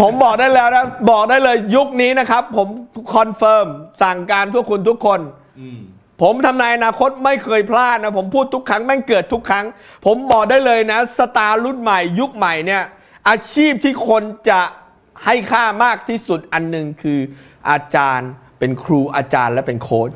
ผมบอกได้แล้วนะบอกได้เลยยุคนี้นะครับ ผมคอนเฟิร์มสั่งการทุกคุณทุกคนอืมผมทำนายอนาคตไม่เคยพลาดนะ ผมพูดทุกครั้งแม่งเกิดทุกครั้ง ผมบอกได้เลยนะ สตาร์รุ่นใหม่ ยุคใหม่เนี่ย อาชีพที่คนจะให้ค่ามากที่สุดอันหนึ่งคืออาจารย์เป็นครูอาจารย์และเป็นโค้ช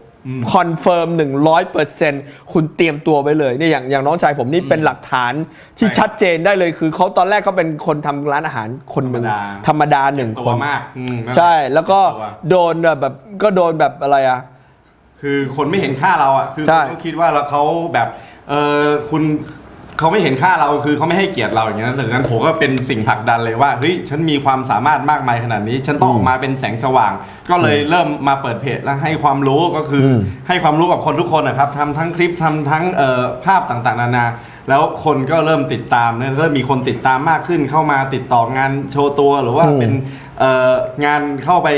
คอนเฟิร์มหนึ่งร้อยเปอร์เซ็นต์คุณเตรียมตัวไว้เลยเนี่ยอย่างอย่างน้องชายผมนี่เป็นหลักฐานที่ใช่ชัดเจนได้เลยคือเขาตอนแรกเขาเป็นคนทำร้านอาหารคนหนึ่งธรรมดาธรรมดาหนึ่งตัควนมากอืมใช่แล้วก็ตัวโดนแบบก็โดนแบบอะไรอะคือคนไม่เห็นค่าเราอะคือใช่คนก็คิดว่าเราเขาแบบเออคุณ เขาไม่เห็นค่าเราคือเขาไม่ให้เกียรติเราอย่างเงี้ยดังนั้นผมก็เป็นสิ่งผลักดันเลยว่าเฮ้ยฉันมีความสามารถมากมายขนาดนี้ ฉันต้องออกมาเป็นแสงสว่าง ก็เลยเริ่มมาเปิดเพจแล้วให้ความรู้ก็คืออมให้ความรู้กับคนทุกคนนะครับทำทั้งคลิปทำทั้งเอ่อภาพต่างๆ นานา แล้วคนก็เริ่มติดตามเนี่ยเริ่มมีคนติดตามมากขึ้นเข้ามาติดต่องานโชว์ตัวหรือว่าอืม เป็นเอ่องานเข้าไป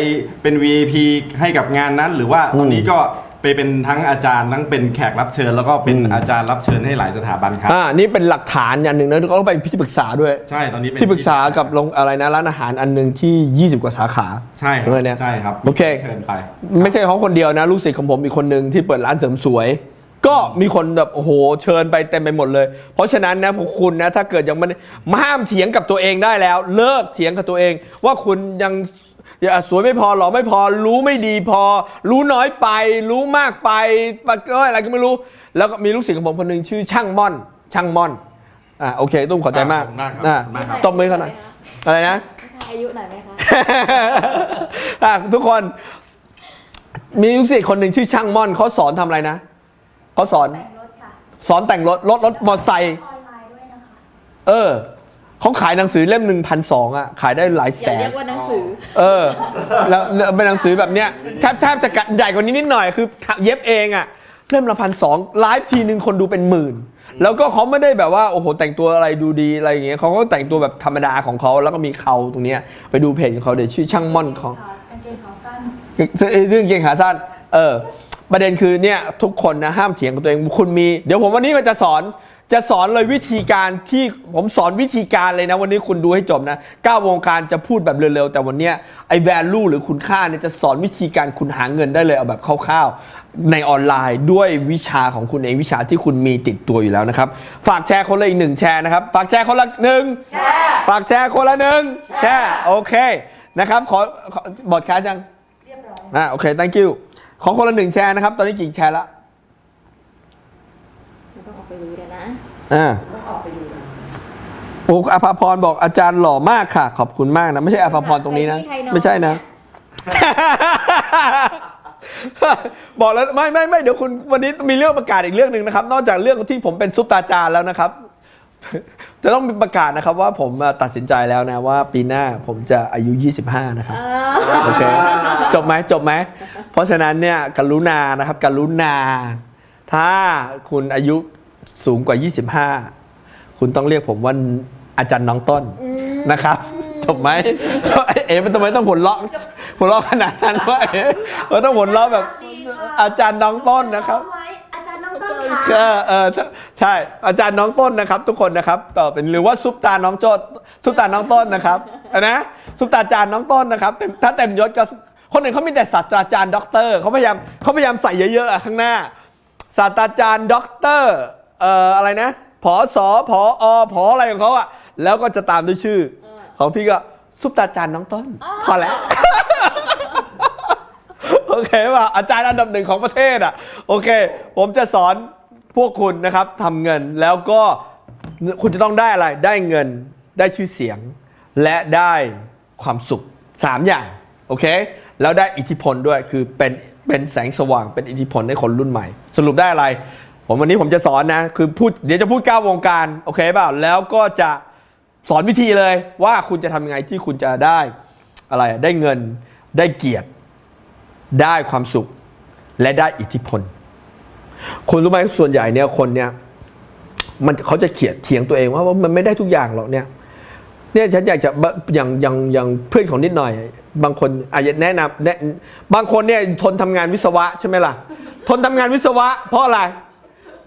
เป็น VIP ให้กับงานนั้น หรือว่าตอนนี้ก็ ไปเป็นทั้งอาจารย์ทั้งเป็นแขกรับเชิญ แล้วก็เป็นอืมอาจารย์รับเชิญให้หลายสถาบันครับ อ่า นี่เป็นหลักฐานอย่างหนึ่งนะเขาก็ไปที่ปรึกษาด้วย ใช่ ตอนนี้เป็นที่ปรึกษากับโรงอะไรนะร้านอาหารอันหนึ่งที่ 20 กว่าสาขา ใช่ครับเลยเนี่ยใช่ครับ โอเค เชิญไป ไม่ใช่เขาคนเดียวนะ ลูกศิษย์ของผมอีกคนหนึ่งที่เปิดร้านเสริมสวย ก็มีคนแบบโอ้โหเชิญไปเต็มไปหมดเลย เพราะฉะนั้นนะพวกคุณนะถ้าเกิดยังไม่มาห้ามเถียงกับตัวเองได้แล้ว เลิกเถียงกับตัวเอง ว่าคุณยัง อย่าสวยไม่พอหล่อไม่พอ รู้ไม่ดีพอ รู้น้อยไป รู้มากไปปะก็อะไรก็ไม่รู้ แล้วก็มีลูกศิษย์ของผมคนหนึ่งชื่อช่างม่อน ช่างม่อนอ่าโอเค ตุ้มขอบใจมากขอบคุณมากครับอ่าขอบคุณมากครับ ตบมือเขาหน่อยอะไรนะ อายุหน่อยไหมคะ อะทุกคนมีลูกศิษย์คนหนึ่งชื่อช่างม่อนเขาสอนทำอะไรนะเขาสอนแต่งรถค่ะสอนแต่งรถรถรถมอเตอร์ไซค์ออนไลน์ด้วยนะคะ เออ เขาขายหนังสือเล่มหนึ่งพันสองอะขายได้หลายอแสย่าเรีน ยกว่าหนังสือ เออ แล้วแล้วเป็นหนังสือแบบเนี้ยแทบแทบจะกะใหญ่กว่านี้นิดหน่อยคือเย็บเองอะเล่มละพันสองไลฟ์ทีนึงคนดูเป็นหมื่น แล้วก็เขาไม่ได้แบบว่า โอ้โห แต่งตัวอะไรดูดีอะไรอย่างเงี้ยเขาก็แต่งตัวแบบธรรมดาของเขาแล้วก็มีเขาตรงเนี้ยไปดูเพจของเขาเดี๋ยวชื่อช่างม่อนของ กางเกงขาสั้นเรื่องเกงขาสั้น เออ ประเด็นคือเนี่ยทุกคนนะห้ามเถียงกับตัวเอง คุณมี เดี๋ยวผมวันนี้มันจะสอน จะสอนเลยวิธีการที่ผมสอนวิธีการเลยนะ วันนี้คุณดูให้จบนะก้าววงการจะพูดแบบเร็วๆ แต่วันเนี้ยไอ้ value หรือคุณค่าเนี่ยจะสอนวิธีการคุณหาเงินได้เลยเอาแบบคร่าวๆ ในออนไลน์ด้วยวิชาของคุณเองวิชาที่คุณมีติดตัวอยู่แล้วนะครับ ฝากแชร์คนละอีกหนึ่งแชร์นะครับ ฝากแชร์คนละหนึ่งแชร์ฝากแชร์คนละหนึ่งแชร์โอเคนะครับขอขอบอดคาจังเรียบร้อยอ่าโอเค thank you ขอคนละหนึ่งแชร์นะครับ ตอนนี้กี่แชร์ละไม่ ต้องออกไปดูเลยนะอ่าโอ้อภาพรบอกอาจารย์หล่อมากค่ะ ขอบคุณมากนะ ไม่ใช่อภาพรตรงนี้นะใครมีใครนอนไม่ใช่นะ บอกแล้วไม่ไม่ไม่เดี๋ยวคุณวันนี้มีเรื่องประกาศอีกเรื่องหนึ่งนะครับ นอกจากเรื่องที่ผมเป็นซุปตาจารย์แล้วนะครับ จะต้องมีประกาศนะครับว่าผมอะตัดสินใจแล้วนะว่าปีหน้าผมจะอายุ 25 นะครับโอเคจบไหมจบไหมเพราะฉะนั้นเนี่ยกรุณานะครับกรุณา ถ้าคุณอายุ สูงกว่า 25 คุณต้องเรียกผมว่าอาจารย์น้องต้นนะครับจบไหมเอ๋มันทำไมต้องหัวเราะหัวเราะขนาดนั้นวะเอ๋มันต้องหัวเราะแบบอาจารย์น้องต้นนะครับไว้อาจารย์น้องต้นค่ะเออเออใช่อาจารย์น้องต้นนะครับ ทุกคนนะครับ ต่อเป็นหรือว่าซุปตาน้องโจดซุปตาน้องต้นนะครับอะนะซุปตาจารย์น้องต้นนะครับเต็มถ้าเต็มยศก็คนอื่นเขามีแต่ศาสตราจารย์ด็อกเตอร์เขาพยายามเขาพยายามใส่เยอะๆอะข้างหน้าศาสตราจารย์ด็อกเตอร์ เอ่ออะไรนะผอสอผออผออะไรของเขาอะแล้วก็จะตามด้วยชื่อ ของพี่ก็ซุปตาจารย์น้องต้น พอแล้ว โอเคป่ะอาจารย์อันดับหนึ่งของประเทศอะ โอเค ผมจะสอนพวกคุณนะครับทำเงินแล้วก็คุณจะต้องได้อะไร ได้เงินได้ชื่อเสียง และได้ความสุข 3 อย่าง โอเค แล้วได้อิทธิพลด้วยคือเป็นเป็นแสงสว่างเป็นอิทธิพลให้คนรุ่นใหม่ สรุปได้อะไร ผมวันนี้ผมจะสอนนะ คือพูดเดี๋ยวจะพูดก้าววงการโอเคเปล่าแล้วก็จะสอนวิธีเลยว่าคุณจะทำยังไงที่คุณจะได้อะไรได้เงินได้เกียรติ ได้ความสุข และได้อิทธิพลคุณรู้ไหมส่วนใหญ่เนี่ยคนเนี่ยมันเขาจะเขียดเถียงตัวเองว่าว่ามันไม่ได้ทุกอย่างหรอกเนี่ยเนี่ยฉันอยากจะอย่างอย่างอย่างเพื่อนของนิดหน่อย บางคนอาจจะแนะนำแนะบางคนเนี่ยทนทำงานวิศวะใช่ไหมล่ะ ทนทำงานวิศวะ เพราะอะไร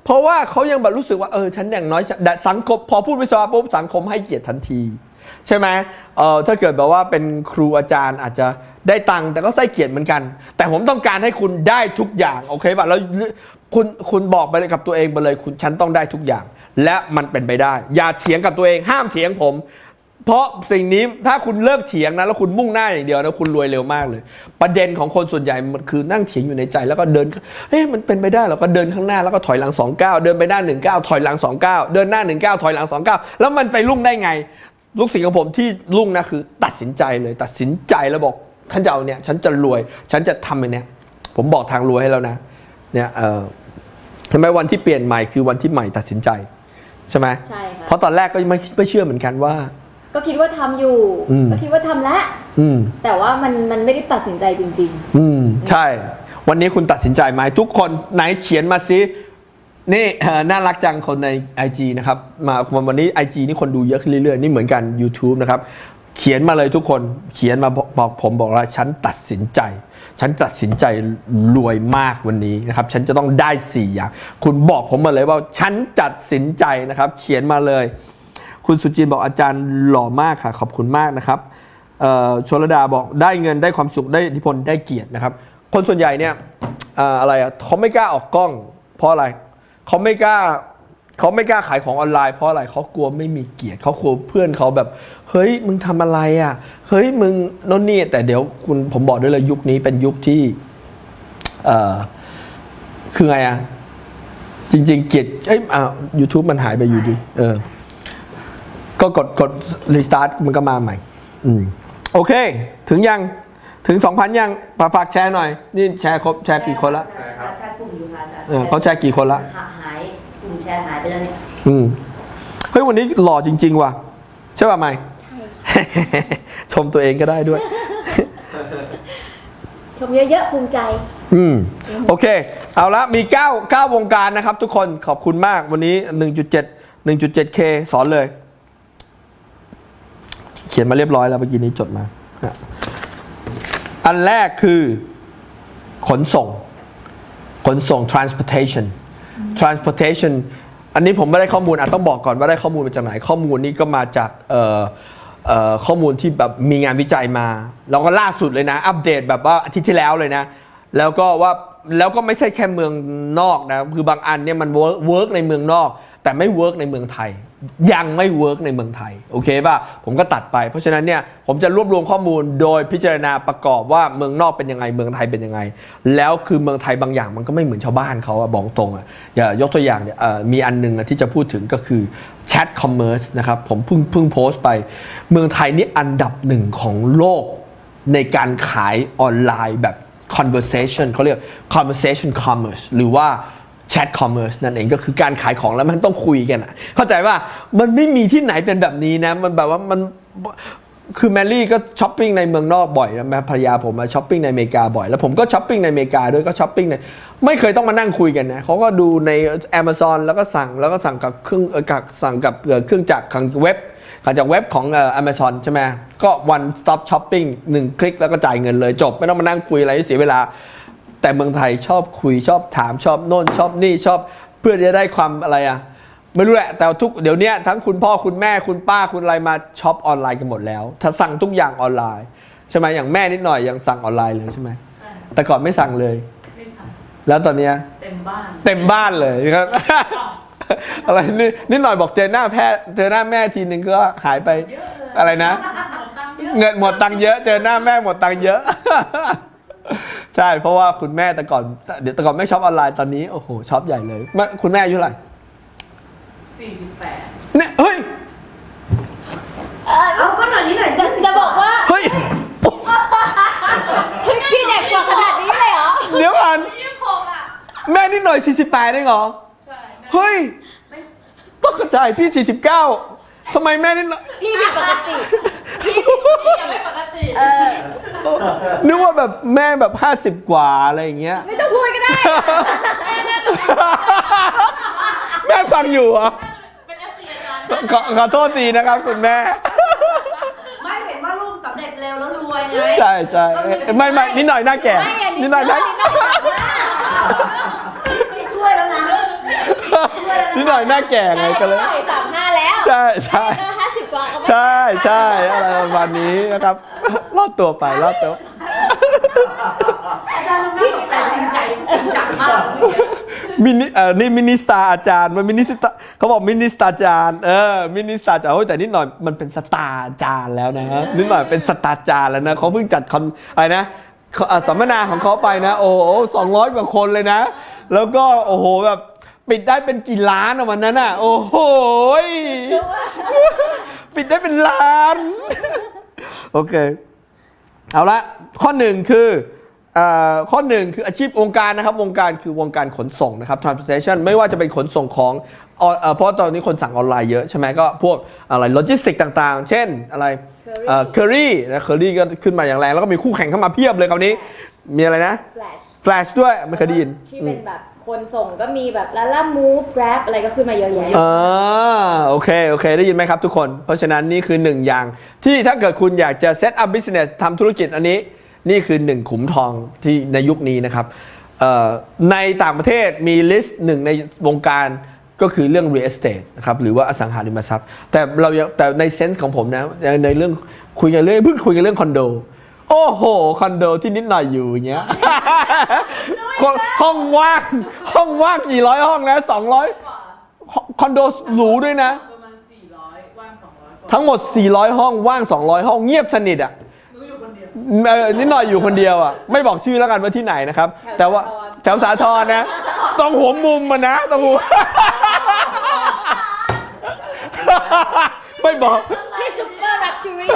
เพราะว่าเขายังแบบรู้สึกว่าเออฉันอย่างน้อยสังคมพอพูดวิศวะปุ๊บสังคมให้เกียรติทันที ใช่ไหมเออถ้าเกิดแบบว่าเป็นครูอาจารย์อาจจะได้ตังค์แต่ก็ไส้เกียรติเหมือนกัน แต่ผมต้องการให้คุณได้ทุกอย่างโอเคป่ะแล้วคุณคุณบอกไปเลยกับตัวเองไปเลยคุณฉันต้องได้ทุกอย่าง และมันเป็นไปได้ อย่าเถียงกับตัวเองห้ามเถียงผม เพราะสิ่งนี้ถ้าคุณเลิกเถียงนะแล้วคุณมุ่งหน้าอย่างเดียวนะคุณรวยเร็วมากเลย ประเด็นของคนส่วนใหญ่มันคือนั่งเถียงอยู่ในใจแล้วก็เดินเอ๊ะมันเป็นไปได้เราก็เดินข้างหน้าแล้วก็ถอยหลังสองก้าวเดินไปหน้าหนึ่งก้าวถอยหลังสองก้าวเดินหน้าหนึ่งก้าวถอยหลังสองก้าวแล้วมันไปรุ่งได้ไง ลูกศิษย์ของผมที่รุ่งนะคือ ตัดสินใจเลย ตัดสินใจแล้วบอกฉันจะเอาเนี่ยฉันจะรวย ฉันจะทำอันเนี้ยผมบอกทางรวยให้แล้วนะเนี่ยเออทำไมวันที่เปลี่ยนใหม่คือวันที่ใหม่ตัดสินใจใช่ไหมใช่ค่ะเพราะตอนแรกก็ไม่ไม่เชื่อเหมือนกันว่า ก็คิดว่าทำอยู่ อืม ก็คิดว่าทำแล้วอืม แต่ว่ามันมันไม่ได้ตัดสินใจจริง อืม ใช่ วันนี้คุณตัดสินใจไหมทุกคนไหนเขียนมาซินี่เอ่อน่ารักจังคนใน IG นะครับ มาวันนี้ IG นี่คนดูเยอะขึ้นเรื่อยๆ นี่เหมือนกัน YouTube นะครับ เขียนมาเลยทุกคนเขียนมาบอกบอกผมบอกว่าฉันตัดสินใจ ฉันตัดสินใจรวยมากวันนี้นะครับ ฉันจะต้องได้สี่อย่าง คุณบอกผมมาเลยว่าฉันตัดสินใจนะครับ เขียนมาเลย คุณสุจินบอกอาจารย์หล่อมากค่ะ ขอบคุณมากนะครับชลดาบอกได้เงินได้ความสุขได้อิทธิพลได้เกียรตินะครับ คนส่วนใหญ่เนี่ยอออะไรอะเขาไม่กล้าออกกล้อง เพราะอะไรเขาไม่กล้าเขาไม่กล้าขายของออนไลน์เพราะอะไรเขากลัวไม่มีเกียรติเขากลัวเพื่อนเขาแบบ เฮ้ยมึงทำอะไรอะ เฮ้ยมึงโน่นนี่แต่เดี๋ยวคุณผมบอกด้วยเลยยุคนี้เป็นยุคที่เออคือไงอะจริง ๆ เกียรติเอ้ยอ่ายูทูบมันหายไปอยู่ดี เออ ก็กดกดรีสตาร์ทมันก็มาใหม่ อืม โอเค ถึงยัง ถึง 2,000 ยังฝากฝากแชร์หน่อย นี่แชร์ครบแชร์กี่คนละแชร์แชร์กลุ่มอยู่ค่ะอาจารย์เออเขาแชร์กี่คนละหาหายกลุ่มแชร์หายไปแล้วเนี่ยอืม เฮ้ย วันนี้หล่อจริง ๆ ว่ะ ใช่ป่ะไม่ๆใช่ ชมตัวเองก็ได้ด้วย ชมเยอะๆภูมิใจ อืม โอเค เอาละมี 9 9 วงการนะครับทุกคนขอบคุณมากวันนี้ 1.7 1.7K สอนเลยเขียนมาเรียบร้อยแล้วเมื่อกี้นี้จดมา อันแรกคือขนส่ง ขนส่ง transportation transportation อันนี้ผมไม่ได้ข้อมูลอาจต้องบอกก่อนว่าได้ข้อมูลมาจากไหนข้อมูลนี้ก็มาจากข้อมูลที่แบบมีงานวิจัยมา แล้วก็ล่าสุดเลยนะ อัปเดตแบบว่าอาทิตย์ที่แล้วเลยนะ แล้วก็ว่าแล้วก็ไม่ใช่แค่เมืองนอกนะ คือบางอันเนี่ยมันเวิร์กในเมืองนอก แต่ไม่เวิร์กในเมืองไทย ยังไม่เวิร์กในเมืองไทย โอเคป่ะ ผมก็ตัดไป เพราะฉะนั้นเนี่ยผมจะรวบรวมข้อมูลโดยพิจารณาประกอบว่าเมืองนอกเป็นยังไงเมืองไทยเป็นยังไง แล้วคือเมืองไทยบางอย่างมันก็ไม่เหมือนชาวบ้านเขาอะบอกตรงอะอย่ายกตัวอย่างเนี่ยมีอันหนึงที่จะพูดถึงก็คือแชทคอมเมอร์สนะครับผมเพิ่งเพิ่งโพสต์ไป เมืองไทยนี่อันดับหนึ่งของโลกในการขายออนไลน์แบบ conversation เขาเรียก conversation commerce หรือว่า chat commerce นั่นเองก็คือการขายของแล้วมันต้องคุยกันอะเข้าใจว่ามันไม่มีที่ไหนเป็นแบบนี้นะ มันแบบว่ามันคือแมรี่ก็ช้อปปิ้งในเมืองนอกบ่อยนะแม่ภรรยาผมมาช้อปปิ้งในอเมริกาบ่อย แล้วผมก็ช้อปปิ้งในอเมริกาด้วยก็ช้อปปิ้งในไม่เคยต้องมานั่งคุยกันนะเขาก็ดูใน Amazon แล้วก็สั่งแล้วก็สั่งกับเครื่องกับสั่งกับเครื่องจักรทางเว็บหลังจากเว็บของเอ่อ Amazon ใช่ไหมก็ one stop shopping หนึ่งคลิกแล้วก็จ่ายเงินเลยจบ ไม่ต้องมานั่งคุยอะไรเสียเวลา แต่เมืองไทยชอบคุยชอบถามชอบโน่นชอบนี่ชอบเพื่อจะได้ความอะไรอะไม่รู้แหละ แต่ทุกเดี๋ยวเนี้ยทั้งคุณพ่อคุณแม่คุณป้าคุณอะไรมาช็อปออนไลน์กันหมดแล้ว ถ้าสั่งทุกอย่างออนไลน์ใช่ไหมอย่างแม่นิดหน่อยยังสั่งออนไลน์เลยใช่ไหมใช่แต่ก่อนไม่สั่งเลย ไม่สั่งแล้วตอนเนี้ยเต็มบ้านเต็มบ้านเลยครับ อะไรนี่นิดหน่อยบอกเจอหน้าแพทย์เจอหน้าแม่ทีนึงก็หายไปเยอะเลยอะไรนะ หมดตังค์เยอะ เงินหมดตังค์เยอะ เจอหน้าแม่หมดตังค์เยอะ ใช่เพราะว่าคุณแม่แต่ก่อนเดี๋ยวแต่ก่อนไม่ช็อปออนไลน์ตอนนี้โอ้โหช็อปใหญ่เลยแม่คุณแม่อายุเท่าไหร่สี่สิบแปดเนี่ยเฮ้ยเอาก็หน่อยนี้หน่อยจะจะบอกว่าเฮ้ยเฮ้ยพี่เด็กกว่าขนาดนี้เลยเหรอเดี๋ยวก่อนยี่สิบหกอะแม่นิดหน่อย48ได้เหรอใช่เฮ้ยต้องกระจายพี่49ทำไมแม่นิดหน่อยพี่ผิดปกติพี่ยังไม่ปกติเออ นึกว่าแบบแม่แบบ 50 กว่าอะไรอย่างเงี้ย ไม่ต้องพูดก็ได้แม่ฟังอยู่เหรอเป็นเอฟซีอาจารย์ขอขอโทษทีนะครับคุณแม่ ไม่เห็นว่าลูกสำเร็จเร็วแล้วรวยไงใช่ใช่ไม่ไม่นิดหน่อยหน้าแก่ไม่อันนี้นิดหน่อยหน้านิดหน่อยสามห้านี่ช่วยแล้วนะ นิดหน่อยหน้าแก่ไงก็เลยใช่สามห้าแล้ว ใช่ใช่ ใช่ใช่อะไรประมาณนี้นะครับรอดตัวไปรอดตัวอาจารย์ลุงนี่แต่จริงใจจริงจังมากเมื่อกี้มินิเอ่อนี่มินิสตาร์อาจารย์มันมินิสตาร์เขาบอกมินิสตาร์อาจารย์เออมินิสตาร์อาจารย์โอ้ยแต่นิดหน่อยมันเป็นสตาร์อาจารย์แล้วนะฮะนิดหน่อยเป็นสตาร์อาจารย์แล้วนะเขาเพิ่งจัดคอนอะไรนะเขาเอ่อสัมมนาของเขาไปนะ โอ้โหสองร้อยกว่าคนเลยนะ แล้วก็โอ้โหแบบปิดได้เป็นกี่ล้านอะวันนั้นอะ โอ้โหย ปิดได้เป็นล้าน โอเค เอาละข้อหนึ่งคือเอ่อข้อหนึ่งคืออาชีพวงการนะครับ วงการคือวงการขนส่งนะครับ transportation ไม่ว่าจะเป็นขนส่งของออนเอ่อเพราะตอนนี้คนสั่งออนไลน์เยอะใช่ไหมก็พวกอะไรโลจิสติกต่างๆ เช่นอะไรเคอรี่นะเคอรี่ก็ขึ้นมาอย่างแรง แล้วก็มีคู่แข่งเข้ามาเพียบเลยคราวนี้ มีอะไรนะ แฟลช Flash ด้วยไม่เคยได้ยินที่เป็นแบบ คนส่งก็มีแบบลาล่ามูฟแกร็บอะไรก็ขึ้นมาเยอะแยะอ่าโอเค โอเค ได้ยินไหมครับทุกคน เพราะฉะนั้นนี่คือหนึ่งอย่าง ที่ถ้าเกิดคุณอยากจะ set up business ทำธุรกิจอันนี้ นี่คือหนึ่งขุมทองที่ในยุคนี้นะครับในต่างประเทศมีลิสต์หนึ่งในวงการก็คือเรื่อง real estate นะครับหรือว่าอสังหาริมทรัพย์ แต่เราแต่ในเซนส์ของผมนะในเรื่องคุยกันเรื่องเพิ่งคุยกันเรื่องคอนโด อ้โห คอนโดที่นิดหน่อยอยู่อย่างเงี้ยห้องว่างห้องว่างกี่ร้อยห้องนะสองร้อยคอนโดหรูด้วยนะ ประมาณ400ว่าง200กว่าทั้งหมด 400 ห้องว่าง 200 ห้องเงียบสนิทอะหนูอยู่คนเดียวเออนิดหน่อยอยู่คนเดียวอะไม่บอกชื่อแล้วกันว่าที่ไหนนะครับ แต่ว่าแถวสาทรนะต้องหัวมุมมันนะต้องหัว ไม่บอก ที่ซุปเปอร์ลักชัวรี่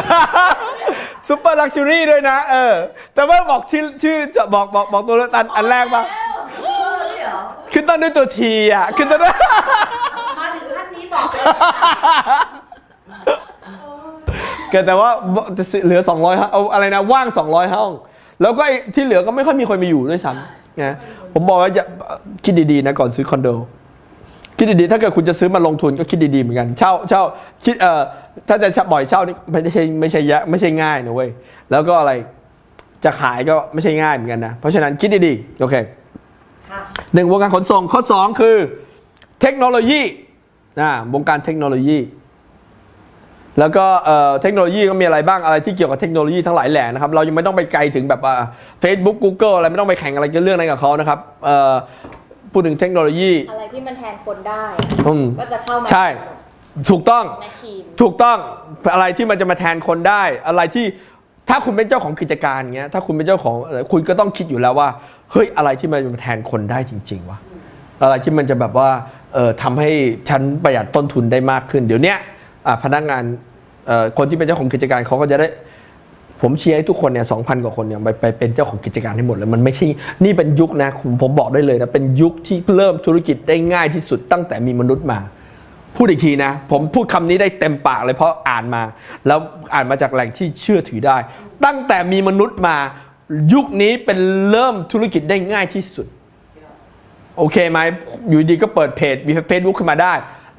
ซุปเปอร์ลักชัวรี่ด้วยนะ เออ แต่ว่าบอกชื่อชื่อจะบอกบอกบอกตัวอันอันแรกปะเออนี่เหรอขึ้นต้นด้วยตัวทีอะ ขึ้นต้นด้วย มาถึงขั้นนี้บอกเลยเกิดแต่ว่าจะเหลือ 200ฮะเอาอะไรนะว่าง 200 ห้อง แล้วก็ไอ้ที่เหลือก็ไม่ค่อยมีคนมาอยู่ด้วยซ้ำนะผมบอกว่าอย่าคิดดีๆนะก่อนซื้อคอนโด คิดดีๆ ถ้าเกิดคุณจะซื้อมาลงทุนก็คิดดีๆเหมือนกัน เช่าเช่าคิดเอ่อถ้าจะบ่อยเช่านี่ไม่ใช่ไม่ใช่ยะไม่ใช่ง่ายนะเว้ย แล้วก็อะไรจะขายก็ไม่ใช่ง่ายเหมือนกันนะ เพราะฉะนั้นคิดดีๆ โอเคค่ะหนึ่งวงการขนส่งข้อสองคือเทคโนโลยีนะวงการเทคโนโลยี แล้วก็เอ่อเทคโนโลยีก็มีอะไรบ้างอะไรที่เกี่ยวกับเทคโนโลยีทั้งหลายแหล่นะครับ เรายังไม่ต้องไปไกลถึงแบบว่า Facebook Google อะไรไม่ต้องไปแข่งอะไรกันเรื่องนั้นกับเขานะครับเอ่อ พูดถึงเทคโนโลยีอะไรที่มันแทนคนได้ อืมก็จะเข้ามาใช่ ถูกต้อง ในทีม ถูกต้องอะไรที่มันจะมาแทนคนได้ อะไรที่ถ้าคุณเป็นเจ้าของกิจการเงี้ยถ้าคุณเป็นเจ้าของอะไรคุณก็ต้องคิดอยู่แล้วว่าเฮ้ยอะไรที่มันจะมาแทนคนได้จริง ๆวะอะไรที่มันจะแบบว่าเอ่อทำให้ฉันประหยัดต้นทุนได้มากขึ้น เดี๋ยวเนี้ยอะพนักงานเอ่อคนที่เป็นเจ้าของกิจการเขาก็จะได้ ผมเชียร์ให้ทุกคนเนี่ยสองพันกว่าคนเนี่ยไปไปเป็นเจ้าของกิจการให้หมดเลย มันไม่ใช่ นี่เป็นยุคนะผมผมบอกได้เลยนะ เป็นยุคที่เริ่มธุรกิจได้ง่ายที่สุดตั้งแต่มีมนุษย์มา พูดอีกทีนะ ผมพูดคำนี้ได้เต็มปากเลยเพราะอ่านมา แล้วอ่านมาจากแหล่งที่เชื่อถือได้ ตั้งแต่มีมนุษย์มา ยุคนี้เป็นเริ่มธุรกิจได้ง่ายที่สุด โอเคไหมอยู่ดีก็เปิดเพจมีเฟซบุ๊กขึ้นมาได้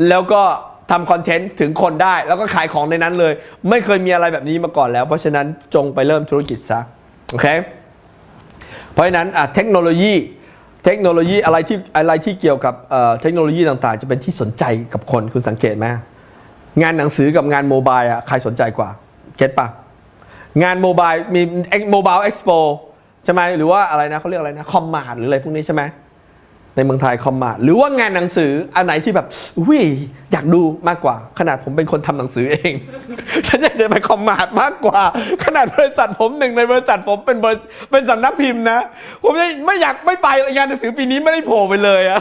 แล้วก็ ทำคอนเทนต์ถึงคนได้ แล้วก็ขายของในนั้นเลย ไม่เคยมีอะไรแบบนี้มาก่อนแล้ว เพราะฉะนั้นจงไปเริ่มธุรกิจซะโอเคเพราะฉะนั้นเทคโนโลยีเทคโนโลยีอะไรที่อะไรที่เกี่ยวกับเทคโนโลยีต่างๆ จะเป็นที่สนใจกับคนคุณสังเกตไหมงานหนังสือกับงานโมบายอะใครสนใจกว่าเก็ตปะงานโมบายมีโมบายเอ็กซ์โปใช่ไหมหรือว่าอะไรนะเขาเรียกอะไรนะคอมมาร์หรืออะไรพวกนี้ใช่ไหม ในเมืองไทยคอมมาหรือว่างานหนังสืออันไหนที่แบบอุ้ยอยากดูมากกว่า ขนาดผมเป็นคนทำหนังสือเอง ฉันอยากจะไปคอมมามากกว่า ขนาดบริษัทผมหนึ่งในบริษัทผมเป็นบริษัทเป็นสำนักพิมพ์นะ ผมไม่ไม่อยากไม่ไปงานหนังสือปีนี้ไม่ได้โผล่ไปเลยอะ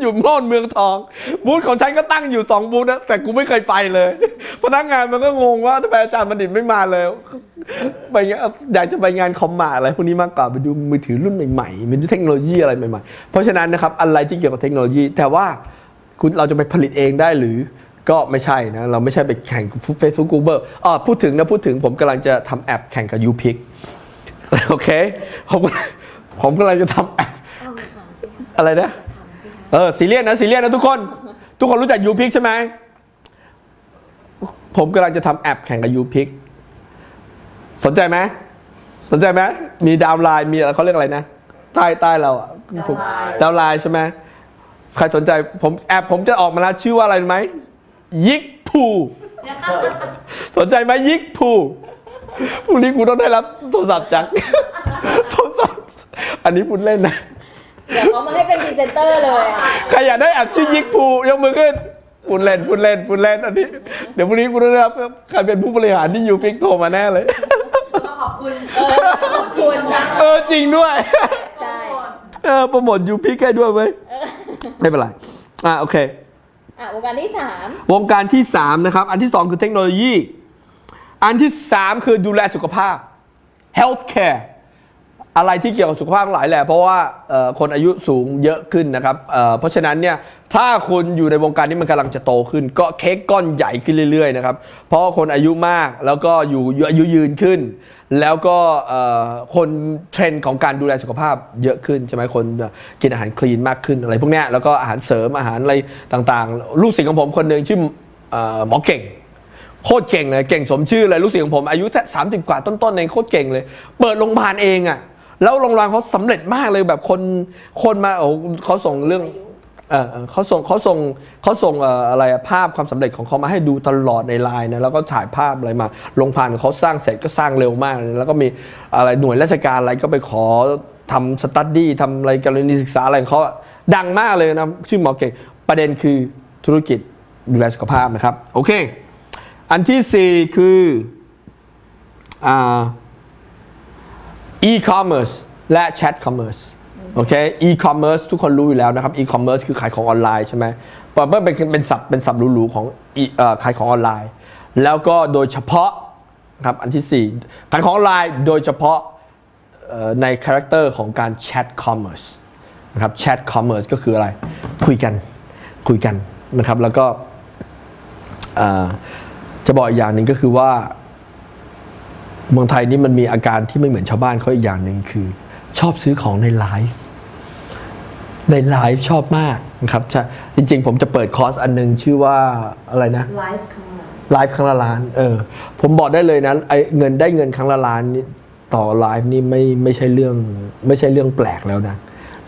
อยู่โน่นเมืองทอง บูธของฉันก็ตั้งอยู่สองบูธนะแต่กูไม่เคยไปเลย พนักงานมันก็งงว่าทำไมอาจารย์บัณฑิตไม่มาเลยไปงานอยากจะไปงานคอมมาร์อะไรพวกนี้มากกว่าไปดูมือถือรุ่นใหม่ๆไปดูเทคโนโลยีอะไรใหม่ๆ เพราะฉะนั้นนะครับอะไรที่เกี่ยวกับเทคโนโลยี แต่ว่าคุณเราจะไปผลิตเองได้หรือก็ไม่ใช่นะ เราไม่ใช่ไปแข่งกับเฟซบุ๊กกูเบอร์อ๋อพูดถึงนะ พูดถึงผมกำลังจะทำแอปแข่งกับ u p i c โอเค ผมผมกำลังจะทำแอปเอาถามสิคะอะไรนะถามสิคะ เออซีเรียสนะซีเรียสนะทุกคน ทุกคนรู้จักยูพิกใช่ไหม ผมกำลังจะทำแอปแข่งกับยูพิกสนใจไหมสนใจไหมมีดาวน์ไลน์มีอะไรเขาเรียกอะไรนะ ใต้ใต้เราอะผมดาวน์ไลน์ใช่ไหมใครสนใจผมแอปผมจะออกมาแล้วชื่อว่าอะไรรู้ไหมยิกพูสนใจไหมยิกพูพรุ่งนี้กูต้องได้รับโทรศัพท์จากโทรศัพท์อันนี้พูดเล่นนะ เดี๋ยวเขามาให้เป็นพรีเซนเตอร์เลยอะใครอยากได้แอปชื่อยิกพูยกมือขึ้นพูดเล่นพูดเล่นพูดเล่นอันนี้ เดี๋ยวพรุ่งนี้กูต้องได้รับใครเป็นผู้บริหารที่ยูพิกโทรมาแน่เลยขอบคุณเออขอบคุณนะเออจริงด้วย ใช่ เออโปรโมทยูพิกให้ด้วยเว้ยไม่เป็นไร อะโอเค อะวงการที่สามวงการที่ 3 นะครับ อันที่ 2 คือเทคโนโลยี อันที่ 3 คือดูแลสุขภาพ healthcare อะไรที่เกี่ยวกับสุขภาพหลายแหละเพราะว่าคนอายุสูงเยอะขึ้นนะครับเพราะฉะนั้นเนี่ยถ้าคุณอยู่ในวงการนี้มันกำลังจะโตขึ้น ก็เค้กก้อนใหญ่ขึ้นเรื่อยๆนะครับเพราะคนอายุมากแล้วก็อยู่อายุยืนขึ้น แล้วก็คนเทรนด์ของการดูแลสุขภาพเยอะขึ้นใช่ไหมคนกินอาหารคลีนมากขึ้นอะไรพวกนี้แล้วก็อาหารเสริมอาหารอะไรต่างๆ ลูกศิษย์ของผมคนหนึ่งชื่อเอ่อหมอเก่งโคตรเก่งเลยเก่งสมชื่อเลยลูกศิษย์ของผมอายุแค่สามสิบกว่าต้นๆเองโคตรเก่งเลย เปิดโรงพยาบาลเองอะ่ะ แล้วโรงพยาบาลเขาสำเร็จมากเลยแบบคนคนมาโอ้เขาส่งเรื่องเออเออเขาส่งเขาส่งเขาส่งเอ่ออะไรอะภาพความสำเร็จของเขามาให้ดูตลอดในไลน์นะแล้วก็ถ่ายภาพอะไรมาโรงพยาบาลเขาสร้างเสร็จก็สร้างเร็วมากเลยแล้วก็มีอะไรหน่วยราชการอะไรก็ไปขอทำสตัดดี้ทำอะไรกรณีศึกษาอะไรของเขาอะดังมากเลยนะชื่อหมอเก่งประเด็นคือธุรกิจดูแลสุขภาพนะครับ โอเค อันที่ 4 คืออ่า e-commerce และ chat commerce โอเค e-commerce ทุกคนรู้อยู่แล้วนะครับ e-commerce คือขายของออนไลน์ใช่ไหมเปิดเป็นเป็นศัพท์เป็นศัพท์หรูๆของ e- เอ่อขายของออนไลน์ แล้วก็โดยเฉพาะครับอันที่ 4 ขายของออนไลน์โดยเฉพาะในคาแรคเตอร์ของการ chat commerce นะครับ chat commerce ก็คืออะไร คุยกันคุยกันนะครับแล้วก็จะบอกอีกอย่างหนึ่งก็คือว่า เมืองไทยนี่มันมีอาการที่ไม่เหมือนชาวบ้านเขาอีกอย่างหนึ่งคือ ชอบซื้อของในไลฟ์ในไลฟ์ชอบมากนะครับใช่จริง ๆ ผมจะเปิดคอร์สอันหนึงชื่อว่าอะไรนะไลฟ์ครั้งหลังไลฟ์ครั้งละล้านเออผมบอกได้เลยนะไอ้เงินได้เงินครั้งละล้านนี่ต่อไลฟ์นี่ไม่ไม่ใช่เรื่องไม่ใช่เรื่องแปลกแล้วนะ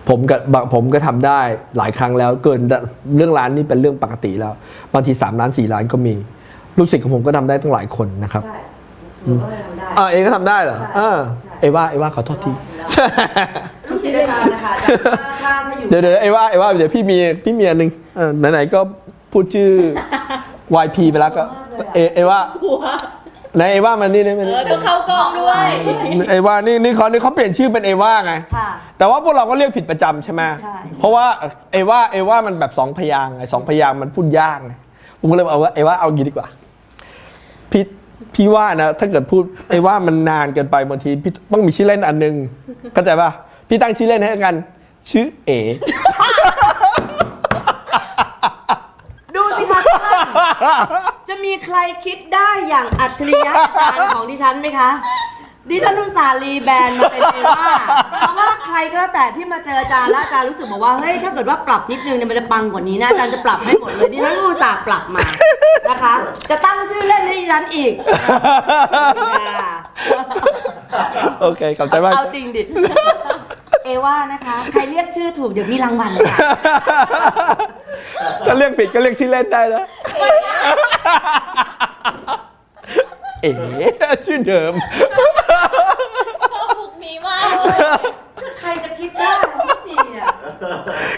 ผมกับบางผมก็ทำได้หลายครั้งแล้วเกินเรื่องล้านนี่เป็นเรื่องปกติแล้วบางที3ล้าน4ล้านก็มีลูกศิษย์ของผมก็ทำได้ตั้งหลายคนนะครับใช่ หนูก็เลยทำได้เออเอก็ทำได้เหรอใช่เออใช่เอว่าเอว่าขอโทษที ลูกศิษย์อาจารย์นะคะแต่ถ้าถ้าถ้าอยู่เดี๋ยวเดี๋ยวเอว่าเอว่าเดี๋ยวพี่มีพี่มีอันหนึ่งเออไหนๆก็พูดชื่อ YP ไปแล้วก็เอเอว่าหัวไหนเอว่ามันนี่นี่มันเออต้องเข้ากล้องด้วยเอว่านี่นี่เขานี่เขาเปลี่ยนชื่อเป็นเอว่าไง ค่ะ แต่ว่าพวกเราก็เรียกผิดประจำใช่ไหมใช่ เพราะว่าเอว่าเอว่ามันแบบสองพยางค์ไงสองพยางค์มันพูดยากไงผมก็เลยเอาว่าเอว่าเอางี้ดีกว่าพี่ พี่ว่านะ ถ้าเกิดพูดเอว่ามันนานเกินไปบางทีพี่ต้องมีชื่อเล่นอันหนึงเข้าใจป่ะพี่ตั้งชื่อเล่นให้กัน ชื่อเอดูสิคะท่านจะมีใครคิดได้อย่างอัจฉริยะอารของดิฉันไหมคะ ดิฉันอุสารีแบรนด์มาเป็นเอว่าเพราะว่าใครก็แล้วแต่ที่มาเจออาจารย์แล้วอาจารย์รู้สึกบอกว่าเฮ้ยถ้าเกิดว่าปรับนิดนึงเนี่ยมันจะปังกว่านี้นะอาจารย์จะปรับให้หมดเลยดิฉันอุตส่าห์ปรับมา นะคะ จะตั้งชื่อเล่นให้ดิฉันอีกค่ะโอเคขอบใจมาก เอาจริงดิ เอว่านะคะ ใครเรียกชื่อถูกเดี๋ยวมีรางวัลค่ะถ้าเรียกผิดก็เรียกชื่อเล่นได้นะ เอ๋ชื่อเดิม ชอบมุกนี้มากเลยใครจะคิดได้นี่อะ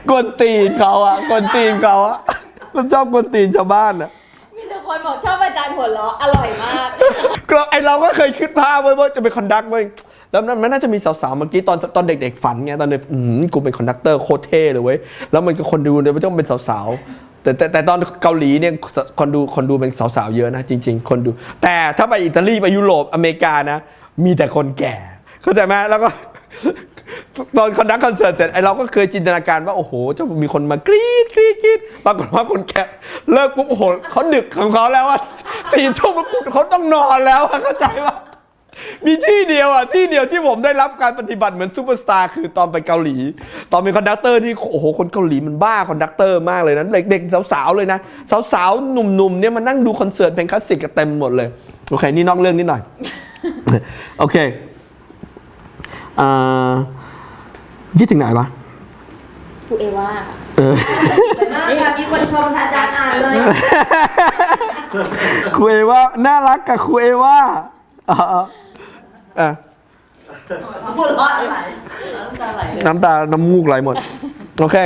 กวนตีนเขาอะกวนตีนเขาอะผมชอบกวนตีนชาวบ้านอะมีแต่ คนบอกชอบอาจารย์หัวเราะอร่อยมาก ก็ไอเราก็เคยคิดภาพไว้ว่าจะเป็นคอนดักเว้ยแล้วมันมันน่าจะมีสาวๆเมื่อกี้ตอนตอนเด็กๆฝันไงตอนเด็กอืมกูเป็นคอนดักเตอร์โคตรเท่เลยเว้ยแล้วมันก็คนดูเนี่ยมันต้องเป็นสาวๆแต่แต่แต่ตอนเกาหลีเนี่ยคนดูคนดูเป็นสาวๆเยอะนะจริง ๆ คนดู แต่ถ้าไปอิตาลีไปยุโรปอเมริกานะ มีแต่คนแก่ เข้าใจไหมแล้วก็ ตอนคอนดักคอนเสิร์ตเสร็จไอเราก็เคยจินตนาการว่า โอ้โหจะมีคนมากรี๊ดกรี๊ดกรี๊ดปรากฏว่าคนแก่เลิกปุ๊บโอ้โหเขาดึกของเขาแล้วว่าสี่ทุ่มปุ๊บเขาต้องนอนแล้วเข้าใจว่ามีที่เดียวอะที่เดียวที่ผมได้รับการปฏิบัติเหมือนซูเปอร์สตาร์คือตอนไปเกาหลี ตอนเป็นคอนดักเตอร์ที่โอ้โหคนเกาหลีมันบ้าคอนดักเตอร์มากเลยนะเด็กๆสาวๆเลยนะสาวๆหนุ่มๆเนี่ยมานั่งดูคอนเสิร์ตเพลงคลาสสิกกันเต็มหมดเลยโอเคนี่นอกเรื่องนิดหน่อยโอเค อ่าคิดถึงไหนวะฟูเอว่าเออ สวยมากค่ะมีคนชมค่ะอาจารย์อ่านเลยครูเอว่าน่ารักกับครูเอว่าอะอะอะพูดเพราะอะไรน้ำตาไหลเลย น้ำตาน้ำมูกไหลหมด โอเค